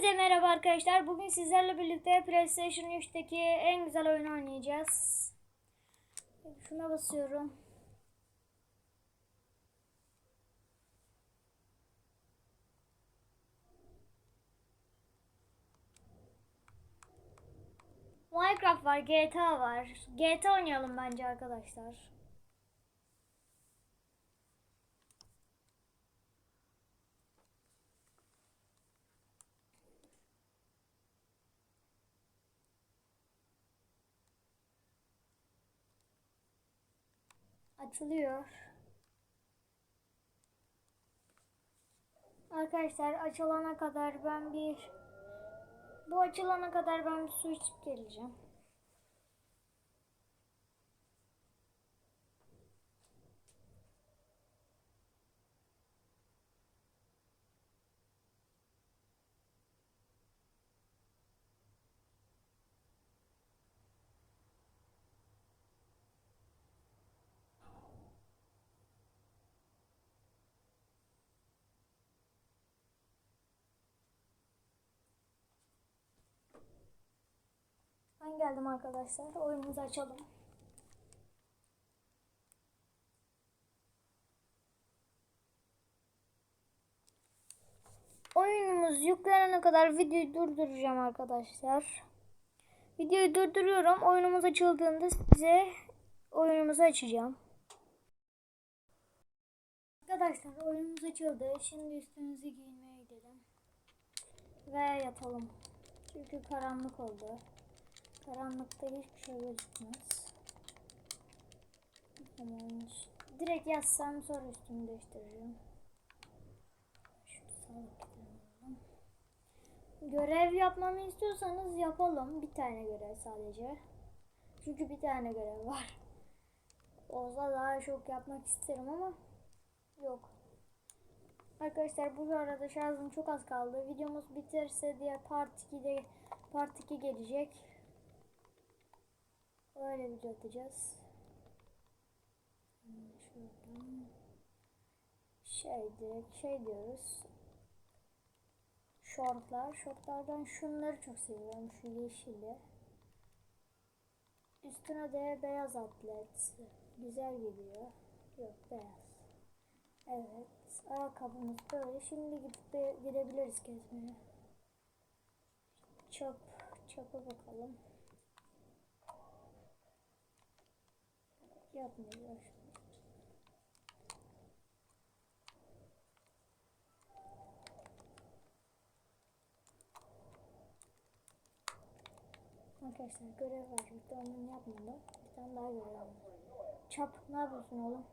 Herkese merhaba arkadaşlar. Bugün sizlerle birlikte PlayStation 3'teki en güzel oyunu oynayacağız. Şuna basıyorum. Minecraft var, GTA var. GTA oynayalım bence arkadaşlar. Açılıyor. Arkadaşlar açılana kadar ben bir bu açılana kadar ben bir su içip geleceğim. Ben geldim arkadaşlar. Oyunumuzu açalım. Oyunumuz yüklenene kadar videoyu durduracağım arkadaşlar. Videoyu durduruyorum. Oyunumuz açıldığında size oyunumuzu açacağım. Arkadaşlar oyunumuz açıldı. Şimdi üstümüzü giymeye gidelim. Ve yatalım. Çünkü karanlık oldu. Karanlıkta hiçbir şey gözükmez. Hemen direkt yazsam sonra üstümü değiştireceğim. Şunu sağlık. Görev yapmamı istiyorsanız yapalım. Bir tane görev sadece. Çünkü bir tane görev var. Olsa daha çok yapmak isterim ama yok. Arkadaşlar bu arada şarjım çok az kaldı. Videomuz biterse diye part 2'de part 2 gelecek. Öyle video atacağız. Şuradan şey direkt şey diyoruz. Şortlar. Şortlardan şunları çok seviyorum. Şu yeşili. Üstüne de beyaz atlet. Güzel geliyor. Yok beyaz. Evet. Ayakkabımız böyle. Şimdi gidip de gidebiliriz gezmeye. Çöp. Çöpe bakalım. Yapmıyor. Arkadaşlar görev var. Bir de onu yapmadım. Bir tane daha görev var. Çap ne yapıyorsun oğlum?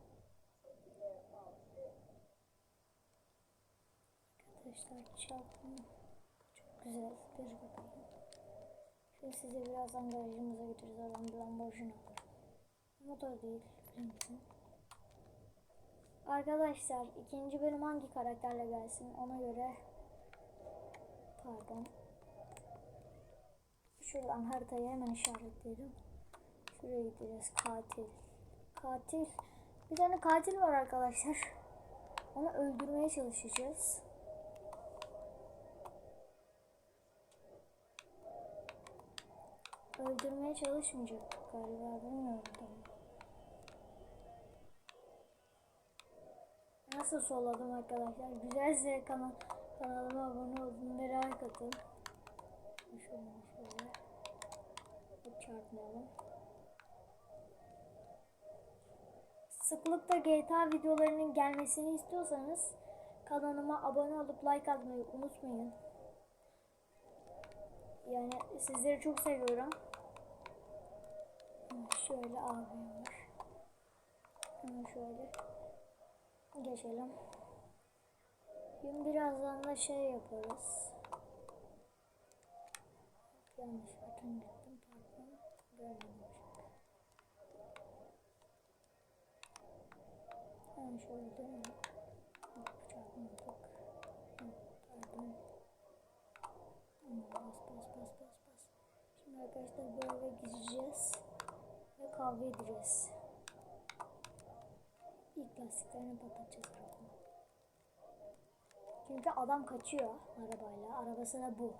Arkadaşlar çap çok güzel. Bir bakalım. Şimdi sizi birazdan garajımıza götüreceğiz. Oradan bir Lamborghini alırım. Motor değil. Benimki. Arkadaşlar ikinci bölüm hangi karakterle gelsin ona göre pardon şuradan haritayı hemen işaretleyelim. Şuraya gideceğiz katil. Katil. Bir tane katil var arkadaşlar. Onu öldürmeye çalışacağız. Öldürmeye çalışmayacak galiba bilmiyorum tabii. Nasıl solladım arkadaşlar? Güzelse kanal, kanalıma abone olun ve like atın. Şöyle şöyle. Çarpmayalım. Sıklıkla GTA videolarının gelmesini istiyorsanız kanalıma abone olup like atmayı unutmayın. Yani sizleri çok seviyorum. Şöyle abim var. Şöyle geçelim. Şimdi birazdan da şey yaparız. Yanlış button gittim pardon. Görmemişim. Hemen şöyle dönelim. Çarpmadık. Pardon. Bas bas bas bas bas. Şimdi arkadaşlar eve gireceğiz. Ve kavga edeceğiz. İlk lastiklerini patlatacağız. Çünkü adam kaçıyor arabayla. Arabası da bu.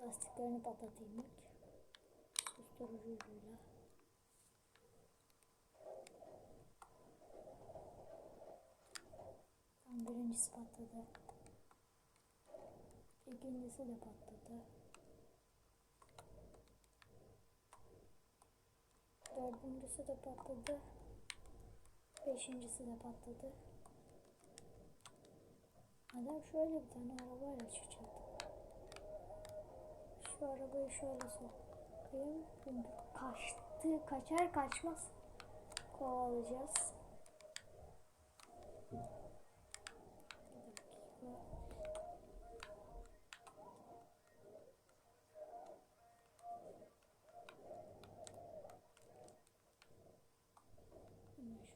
Lastiklerini patlatayım ilk. Susturucuyla. Tam birincisi patladı. İkincisi de patladı. Dördüncüsü de patladı. Beşincisi de patladı. Adam şöyle bir tane arabayla çıkacak. Şu arabayı şöyle sokayım. Kaçtı, kaçar kaçmaz. Kovalayacağız. Bir dakika.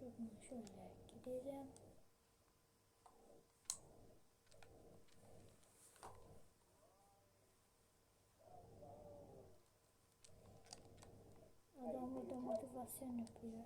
Hemen şuradan gidelim. Adam burada motivasyon yapıyor.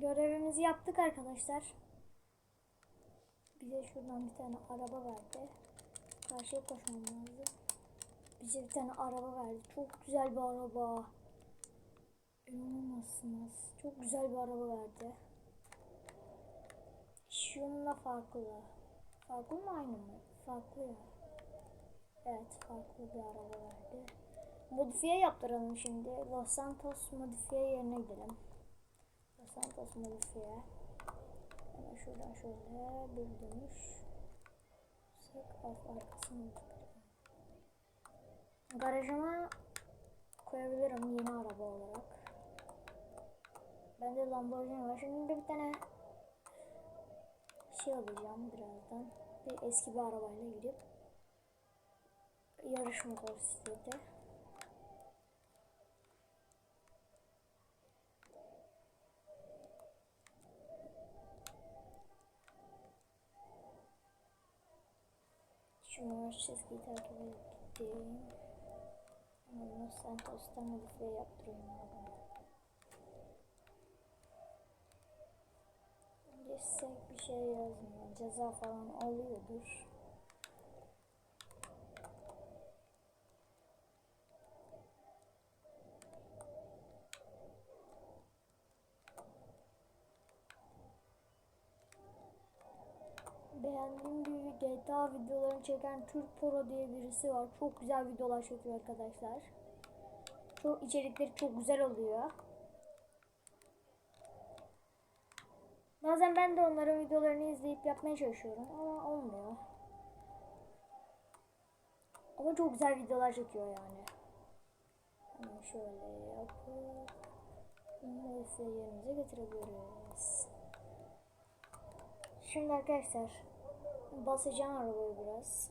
Görevimizi yaptık arkadaşlar. Bize şuradan bir tane araba verdi. Karşıya koşmam lazım. Bize bir tane araba verdi. Çok güzel bir araba. İnanamazsınız. Çok güzel bir araba verdi. Şununla farklı. Farklı mı aynı mı? Farklı ya. Evet farklı bir araba verdi. Modifiye yaptıralım şimdi. Los Santos modifiye yerine gidelim. Santos modifiye. Hemen şuradan şöyle bir dönüş. Sık alt arkasını. Garajıma koyabilirim yeni araba olarak. Bende Lamborghini var. Şimdi bir tane şey alacağım birazdan. Bir eski bir arabayla gidip yarış motosikleti. Şunu çizgiyi takip edip gittim. Hemen Los Santos'ta modifiye arabamı. Girsek bir şey yazmıyor. Ceza falan alıyordur. Beğendiğim bir GTA videolarını çeken Türk Pro diye birisi var. Çok güzel videolar çekiyor arkadaşlar. Çok içerikleri çok güzel oluyor. Bazen ben de onların videolarını izleyip yapmaya çalışıyorum ama olmuyor. Ama çok güzel videolar çekiyor yani. Hemen şöyle yapıp neyse yerimize getirebiliriz. Şimdi arkadaşlar basacağım arabayı biraz.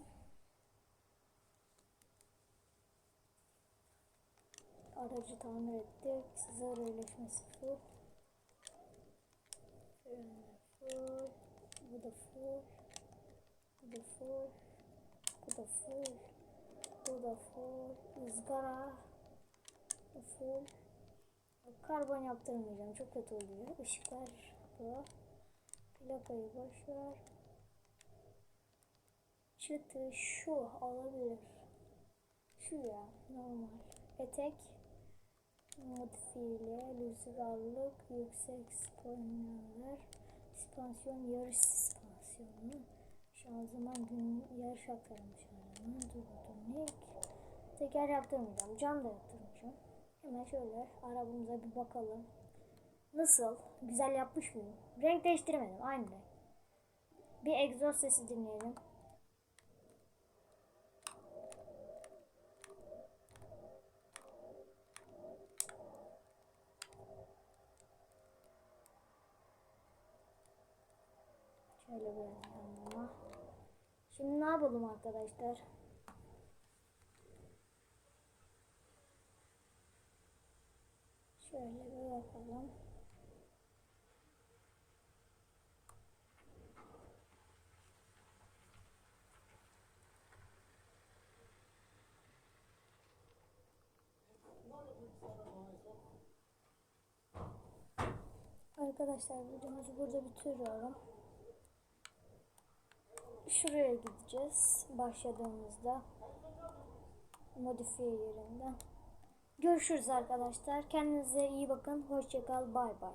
Aracı tamir ettik. Size full. Frenler full. Bu da full. Bu da full. Bu da full. Bu da full. Izgara. Bu full. Karbon yaptırmayacağım. Çok kötü oluyor. Işıklar bu. Plakayı boş ver. Çıtı şu olabilir. Şu ya normal. Etek modifiyeli, rüzgarlık, yüksek spanyoller, spansiyon yarış spansiyonu, şanzıman gün yarış aktarımı şanzıman, durdurnik, teker yaptırmayacağım, cam da yaptırmayacağım. Hemen şöyle arabamıza bir bakalım. Nasıl? Güzel yapmış mıyım? Renk değiştirmedim. Aynı renk. Bir egzoz sesi dinleyelim. Şöyle bir yanıma. Şimdi ne yapalım arkadaşlar? Şöyle bir bakalım. Arkadaşlar videomuzu burada bitiriyorum. Şuraya gideceğiz başladığımızda modifiye yerinde. Görüşürüz arkadaşlar. Kendinize iyi bakın. Hoşçakal. Bay bay.